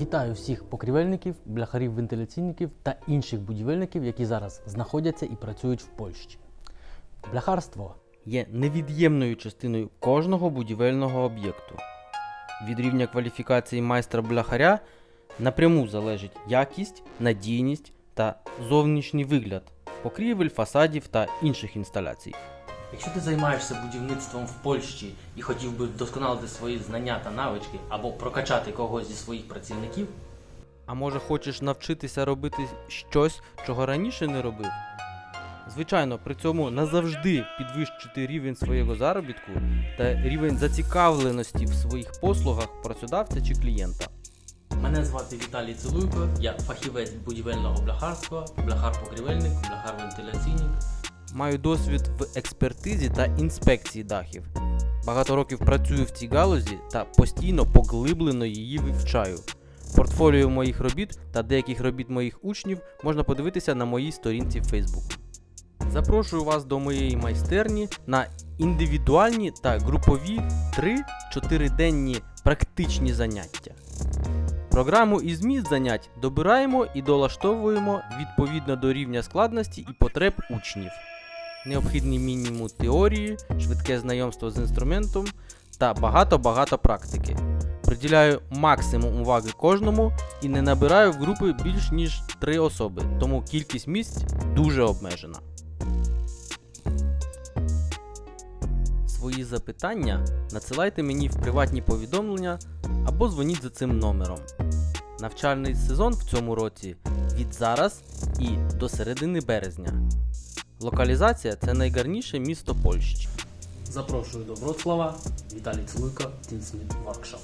Вітаю всіх покрівельників, бляхарів, вентиляційників та інших будівельників, які зараз знаходяться і працюють в Польщі. Бляхарство є невід'ємною частиною кожного будівельного об'єкту. Від рівня кваліфікації майстра бляхаря напряму залежить якість, надійність та зовнішній вигляд покрівель, фасадів та інших інсталяцій. Якщо ти займаєшся будівництвом в Польщі і хотів би вдосконалити свої знання та навички або прокачати когось зі своїх працівників, А може хочеш навчитися робити щось, чого раніше не робив? Звичайно, при цьому назавжди підвищити рівень свого заробітку та рівень зацікавленості в своїх послугах працедавця чи клієнта. мене звати Віталій Цилуйко, я фахівець будівельного бляхарства, бляхар-покрівельник, бляхар-вентиляційник. Маю досвід в експертизі та інспекції дахів. Багато років працюю в цій галузі та постійно поглиблено її вивчаю. Портфоліо моїх робіт та деяких робіт моїх учнів можна подивитися на моїй сторінці в Facebook. Запрошую вас до моєї майстерні на індивідуальні та групові 3-4 денні практичні заняття. Програму і зміст занять добираємо і долаштовуємо відповідно до рівня складності і потреб учнів. Необхідний мінімум теорії, швидке знайомство з інструментом та багато-багато практики. Приділяю максимум уваги кожному і не набираю в групи більш ніж 3 особи, тому кількість місць дуже обмежена. Свої запитання надсилайте мені в приватні повідомлення або дзвоніть за цим номером. Навчальний сезон в цьому році від зараз і до середини березня. Локалізація це найгарніше місто Польщі. Запрошую до Вроцлава, Віталій Цилуйко, Тінсміт Воркшоп.